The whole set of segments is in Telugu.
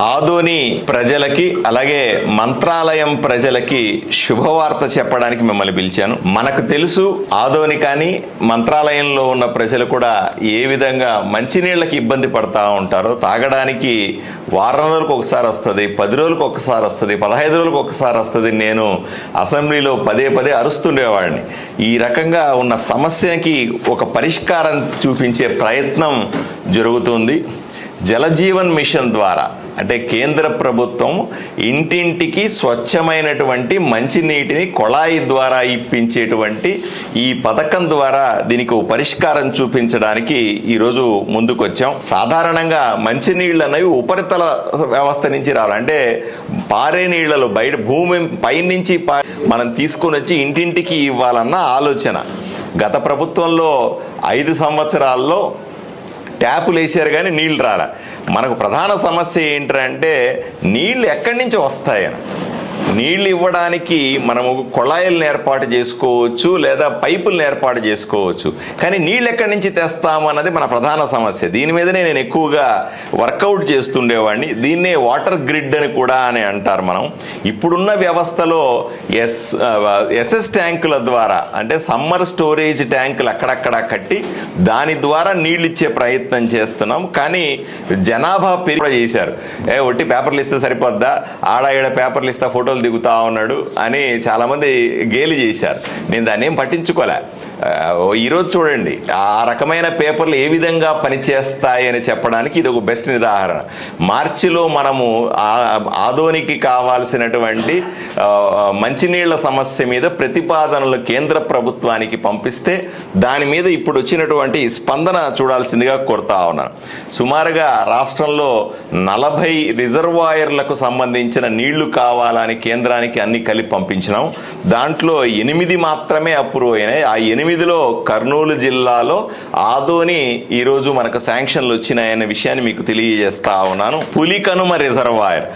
ఆదోని ప్రజలకి అలాగే మంత్రాలయం ప్రజలకి శుభవార్త చెప్పడానికి మిమ్మల్ని పిలిచాను. మనకు తెలుసు ఆదోని కానీ మంత్రాలయంలో ఉన్న ప్రజలు కూడా ఏ విధంగా మంచినీళ్ళకి ఇబ్బంది పడతా ఉంటారో తాగడానికి వారం రోజులకు ఒకసారి వస్తుంది పది రోజులకు ఒకసారి వస్తుంది పదహైదు రోజులకు ఒకసారి వస్తుంది నేను అసెంబ్లీలో పదే పదే అరుస్తుండేవాడిని. ఈ రకంగా ఉన్న సమస్యకి ఒక పరిష్కారం చూపించే ప్రయత్నం జరుగుతుంది. జలజీవన్ మిషన్ ద్వారా అంటే కేంద్ర ప్రభుత్వం ఇంటింటికి స్వచ్ఛమైనటువంటి మంచినీటిని కొళాయి ద్వారా ఇప్పించేటువంటి ఈ పథకం ద్వారా దీనికి పరిష్కారం చూపించడానికి ఈరోజు ముందుకొచ్చాం. సాధారణంగా మంచినీళ్ళు అనేవి ఉపరితల వ్యవస్థ నుంచి రావాలి. అంటే పారే నీళ్ళలో బయట భూమి పైనుంచి మనం తీసుకొని వచ్చి ఇంటింటికి ఇవ్వాలన్న ఆలోచన. గత ప్రభుత్వంలో ఐదు సంవత్సరాల్లో ట్యాపులు వేసారు కానీ నీళ్ళు రాలే. మనకు ప్రధాన సమస్య ఏంటంటే నీళ్ళు ఎక్కడి నుంచి వస్తాయని. నీళ్ళు ఇవ్వడానికి మనము కొళాయిలను ఏర్పాటు చేసుకోవచ్చు లేదా పైపులను ఏర్పాటు చేసుకోవచ్చు. కానీ నీళ్ళు ఎక్కడి నుంచి తెస్తాము అన్నది మన ప్రధాన సమస్య. దీని మీదనే నేను ఎక్కువగా వర్కౌట్ చేస్తుండేవాడిని. దీన్నే వాటర్ గ్రిడ్ అని కూడా అని అంటారు మనం. ఇప్పుడున్న వ్యవస్థలో ఎస్ ఎస్ఎస్ ట్యాంకుల ద్వారా అంటే సమ్మర్ స్టోరేజ్ ట్యాంకులు అక్కడక్కడ కట్టి దాని ద్వారా నీళ్ళు ఇచ్చే ప్రయత్నం చేస్తున్నాం. కానీ జనాభా పెరిగి చేశారు. ఏ ఒట్టి పేపర్లు ఇస్తే సరిపోద్దా? ఆడ ఈడ పేపర్లు ఇస్తా ఫోటోలు దిగుతా ఉన్నాడు అని చాలామంది గేలి చేశారు. నేను దాన్ని ఏం పట్టించుకోలే. ఈరోజు చూడండి. ఆ రకమైన పేపర్లు ఏ విధంగా పనిచేస్తాయి అని చెప్పడానికి ఇది ఒక బెస్ట్ ఉదాహరణ మార్చిలో మనము ఆధోనికి ఆదోనికి కావాల్సినటువంటి మంచినీళ్ళ సమస్య మీద ప్రతిపాదనలు కేంద్ర ప్రభుత్వానికి పంపిస్తే దాని మీద ఇప్పుడు వచ్చినటువంటి స్పందన చూడాల్సిందిగా కోరుతా ఉన్నాను సుమారుగా రాష్ట్రంలో నలభై రిజర్వాయర్లకు సంబంధించిన నీళ్ళు కావాలని కేంద్రానికి అన్ని కలిపి పంపించినాం. దాంట్లో ఎనిమిది మాత్రమే అప్రూవ్ అయినాయి. ఆ తొమ్మిదిలో కర్నూలు జిల్లాలో ఆదోని ఈరోజు మనకు శాంక్షన్లు వచ్చినాయనే విషయాన్ని మీకు తెలియజేస్తా ఉన్నాను. పులికనుమ రిజర్వాయర్.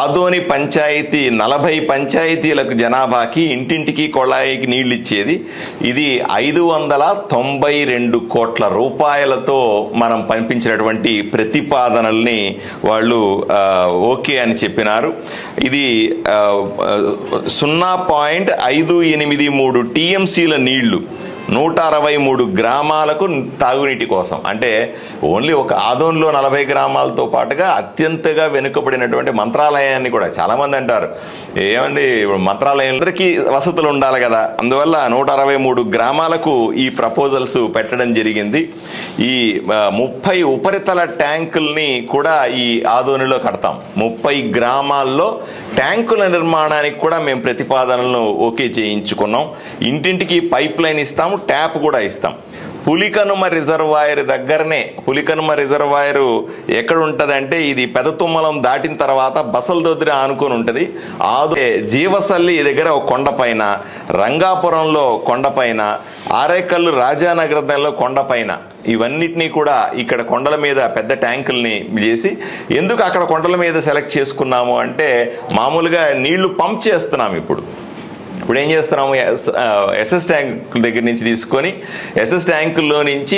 ఆదోని పంచాయతీ నలభై పంచాయతీలకు జనాభాకి ఇంటింటికి కొళాయికి నీళ్ళు ఇచ్చేది ఇది ఐదు వందల తొంభై రెండు కోట్ల రూపాయలతో మనం పంపించినటువంటి ప్రతిపాదనల్ని వాళ్ళు ఓకే అని చెప్పినారు. ఇది సున్నా పాయింట్ ఐదు ఎనిమిది మూడు టీఎంసీల నీళ్ళు. నూట అరవై మూడు గ్రామాలకు తాగునీటి కోసం. అంటే ఓన్లీ ఒక ఆదోన్లో నలభై గ్రామాలతో పాటుగా అత్యంతగా వెనుకబడినటువంటి మంత్రాలయాన్ని కూడా చాలామంది అంటారు. ఏమండి ఇప్పుడు మంత్రాలయందరికీ వసతులు ఉండాలి కదా. అందువల్ల నూట అరవై మూడు గ్రామాలకు ఈ ప్రపోజల్స్ పెట్టడం జరిగింది. ఈ ముప్పై ఉపరితల ట్యాంకుల్ని కూడా ఈ ఆదోనిలో కడతాం. ముప్పై గ్రామాల్లో ట్యాంకుల నిర్మాణానికి కూడా మేము ప్రతిపాదనలను ఓకే చేయించుకున్నాం. ఇంటింటికి పైప్ లైన్ ఇస్తాము ట్యాప్ కూడా ఇస్తాం. పులికనుమ రిజర్వాయర్ దగ్గరనే పులికనుమ రిజర్వాయరు ఎక్కడ ఉంటుందంటే ఇది పెదతుమ్మలం దాటిన తర్వాత బసల దొద్దిరి ఆనుకొని ఉంటుంది. ఆదు జీవసల్లి దగ్గర ఒక కొండపైన రంగాపురంలో కొండపైన ఆరేకల్లు రాజానగరంలో కొండపైన ఇవన్నిటినీ కూడా ఇక్కడ కొండల మీద పెద్ద ట్యాంకుల్ని చేసి ఎందుకు అక్కడ కొండల మీద సెలెక్ట్ చేసుకున్నాము అంటే మామూలుగా నీళ్ళు పంప్ చేస్తున్నాం ఇప్పుడు. ఇప్పుడు ఏం చేస్తున్నాము? ఎస్- ఎస్ఎస్ ట్యాంక్ దగ్గర నుంచి తీసుకొని ఎస్ఎస్ ట్యాంకుల్లో నుంచి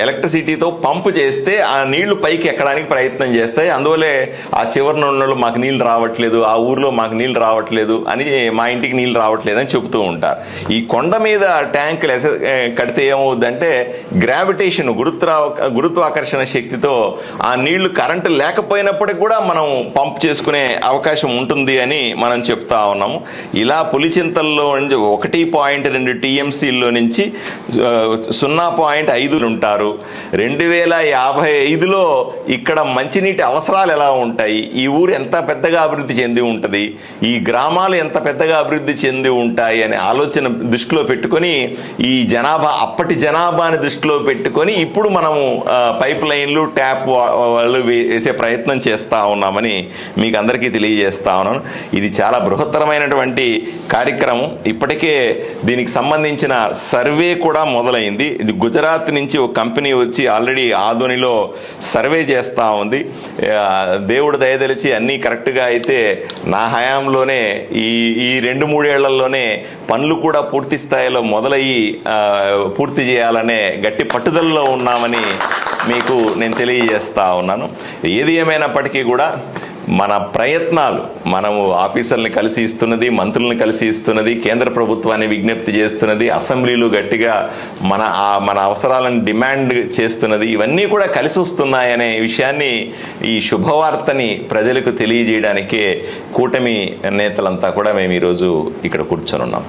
ఎలక్ట్రిసిటీతో పంపు చేస్తే ఆ నీళ్ళు పైకి ఎక్కడానికి ప్రయత్నం చేస్తాయి అందువల్లే ఆ చివరిన ఉన్న వాళ్ళు మాకు నీళ్ళు రావట్లేదు ఆ ఊర్లో మాకు నీళ్ళు రావట్లేదు అని మా ఇంటికి నీళ్ళు రావట్లేదు అని చెబుతూ ఉంటారు. ఈ కొండ మీద ట్యాంకులు ఎస కడితే ఏమవుద్దంటే గ్రావిటేషన్ గురుత్వ గురుత్వాకర్షణ శక్తితో ఆ నీళ్ళు కరెంటు లేకపోయినప్పటికి కూడా మనం పంప్ చేసుకునే అవకాశం ఉంటుంది అని మనం చెప్తా ఉన్నాము. ఇలా పులిచింతల్లో నుంచి ఒకటి పాయింట్ రెండు టీఎంసీల్లో నుంచి సున్నా పాయింట్ ఐదు ఉంటారు. రెండు వేల యాభై ఐదులో ఇక్కడ మంచినీటి అవసరాలు ఎలా ఉంటాయి? ఈ ఊరు ఎంత పెద్దగా అభివృద్ధి చెంది ఉంటుంది? ఈ గ్రామాలు ఎంత పెద్దగా అభివృద్ధి చెంది ఉంటాయి అనే ఆలోచన దృష్టిలో పెట్టుకొని ఈ జనాభా అప్పటి జనాభాని దృష్టిలో పెట్టుకొని ఇప్పుడు మనము పైప్ లైన్లు ట్యాప్ వాళ్ళు వేసే ప్రయత్నం చేస్తూ ఉన్నామని మీకు అందరికీ తెలియజేస్తా ఉన్నాను. ఇది చాలా బృహత్తరమైనటువంటి కార్యక్రమం ఇప్పటికే దీనికి సంబంధించిన సర్వే కూడా మొదలైంది. ఇది గుజరాత్ నుంచి ఒక కంపెనీ వచ్చి ఆల్రెడీ ఆధోనిలో సర్వే చేస్తూ ఉంది. దేవుడు దయదలిచి అన్నీ కరెక్ట్గా అయితే నా హయాంలోనే ఈ ఈ రెండు మూడేళ్ళలోనే పనులు కూడా పూర్తి స్థాయిలో మొదలయ్యి పూర్తి చేయాలనే గట్టి పట్టుదలలో ఉన్నామని మీకు నేను తెలియజేస్తా ఉన్నాను. ఏది ఏమైనప్పటికీ కూడా మన ప్రయత్నాలు మనము ఆఫీసర్ని కలిసి ఇస్తున్నది మంత్రులను కలిసి ఇస్తున్నది కేంద్ర ప్రభుత్వాన్ని విజ్ఞప్తి చేస్తున్నది అసెంబ్లీలు గట్టిగా మన మన అవసరాలను డిమాండ్ చేస్తున్నది ఇవన్నీ కూడా కలిసి వస్తున్నాయనే విషయాన్ని ఈ శుభవార్తని ప్రజలకు తెలియజేయడానికే కూటమి నేతలంతా కూడా మేము ఈరోజు ఇక్కడ కూర్చొని ఉన్నాం